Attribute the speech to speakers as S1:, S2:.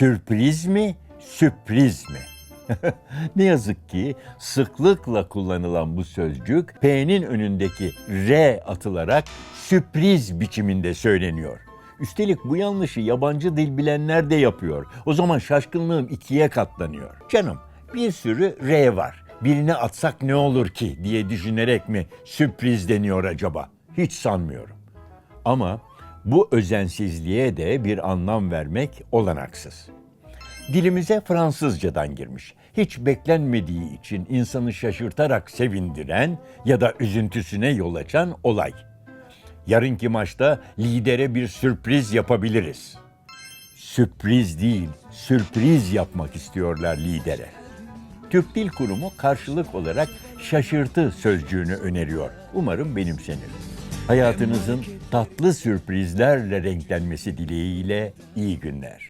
S1: Sürpriz mi, sürpriz mi? ne yazık ki sıklıkla kullanılan bu sözcük P'nin önündeki R atılarak sürpriz biçiminde söyleniyor. Üstelik bu yanlışı yabancı dil bilenler de yapıyor. O zaman şaşkınlığım ikiye katlanıyor. Canım bir sürü R var. Birini atsak ne olur ki diye düşünerek mi sürpriz deniyor acaba? Hiç sanmıyorum. Ama bu özensizliğe de bir anlam vermek olanaksız. Dilimize Fransızcadan girmiş. Hiç beklenmediği için insanı şaşırtarak sevindiren ya da üzüntüsüne yol açan olay. Yarınki maçta lidere bir sürpriz yapabiliriz. Sürpriz değil, sürpriz yapmak istiyorlar lidere. Türk Dil Kurumu karşılık olarak şaşırtı sözcüğünü öneriyor. Umarım benimsenir. Hayatınızın tatlı sürprizlerle renklenmesi dileğiyle iyi günler.